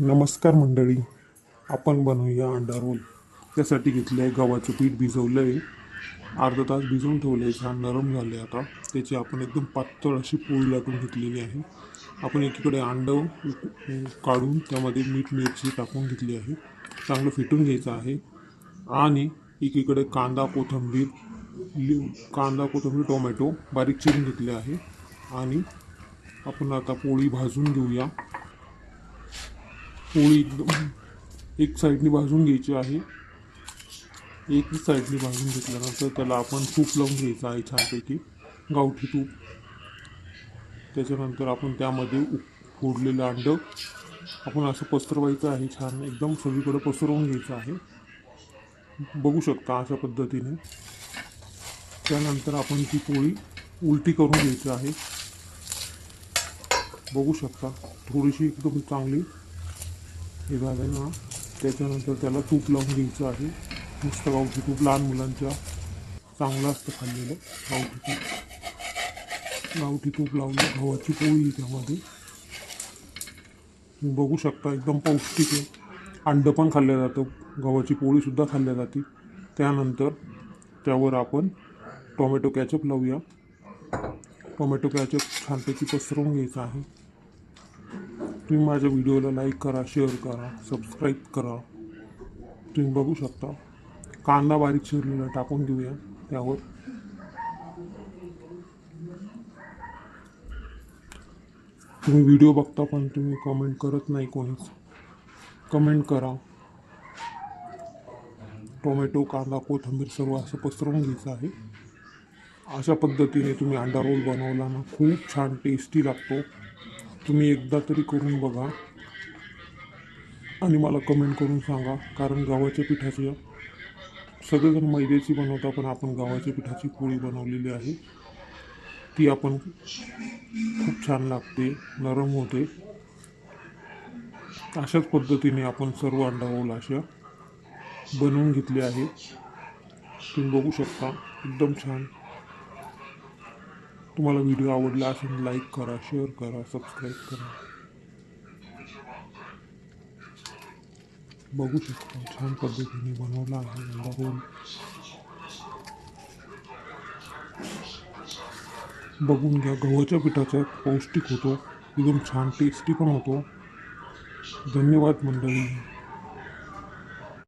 नमस्कार मंडळी आपण बनवूया अंडा रोल. त्यासाठी घेतलं आहे गव्हाचं पीठ भिजवलं आहे अर्धा तास भिजवून ठेवलं आहे छान नरम झाले आता. त्याची आपण एकदम पातळ अशी पोळी लाटून घेतलेली आहे. आपण एकीकडे अंडं काढून त्यामध्ये मीठ मिरची टाकून घेतली आहे. चांगलं फिटून घ्यायचं आहे. आणि एकीकडे कांदा कोथिंबीर लि कांदा कोथिंबीर टोमॅटो बारीक चिरून घेतले आहे. आणि आपण आता पोळी भाजून घेऊया. पोळी एकदम एक साईडने भाजून घ्यायची आहे. एक साईडने भाजून घेतल्यानंतर त्याला आपण तूप लावून घ्यायचं आहे छानपैकी. गावठी तूप. त्याच्यानंतर आपण त्यामध्ये उ- फोडलेलं अंडं. आपण असं पसरवायचं आहे छान. एकदम सगळीकडे पसरवून घ्यायचं आहे. बघू शकता अशा पद्धतीने. त्यानंतर आपण ती पोळी उलटी करून घ्यायची आहे. बघू शकता. थोडीशी एकदम चांगली हे झालं ना त्याच्यानंतर त्याला तूप लावून घ्यायचं आहे. नुसतं गावठी तूप लहान मुलांच्या. चांगलं असतं खाल्लेलं गावठी. तूप गावठी तूप लावलं गव्हाची पोळी त्यामध्ये. बघू शकता एकदम पौष्टिक आहे. अंडं पण खाल्लं जातं. गव्हाची पोळीसुद्धा खाल्ल्या जाते. त्यानंतर त्यावर आपण टोमॅटो कॅचअप लावूया. टोमॅटो कॅचअप छानपैकी पसरवून घ्यायचं आहे. तुम्ही माझ्या व्हिडिओला लाईक करा शेअर करा सबस्क्राईब करा. तुम्ही बघू शकता. कांदा बारीक शिरलेला टाकून देऊया त्यावर. तुम्ही व्हिडिओ बघता पण तुम्ही कमेंट करत नाही कोणीच. कमेंट करा. टोमॅटो कांदा कोथिंबीर सर्व असं पसरवून घ्यायचं आहे. अशा पद्धतीने तुम्ही अंडा रोल बनवला ना खूप छान टेस्टी लागतो. तुम्ही एकदा तरी करून बघा. आणि मला कमेंट करून सांगा कारण गव्हाच्या पिठाची सगळेजण मैद्याची बनवता पण आपण गव्हाच्या पिठाची पोळी बनवलेली आहे. ती आपण खूप छान लागते नरम होते. अशाच पद्धतीने आपण सर्व अंडा रोल अशा बनवून घेतले आहे तुम्ही बघू शकता एकदम छान. तुम्हाला व्हिडिओ आवडला असेल लाईक करा शेअर करा सबस्क्राईब करा. बघू शकता छान पद्धतीने बनवला आहे बघून बघून घ्या गव्हाच्या पिठाचा पौष्टिक होतो एकदम छान टेस्टी पण होतो. धन्यवाद मंडळी.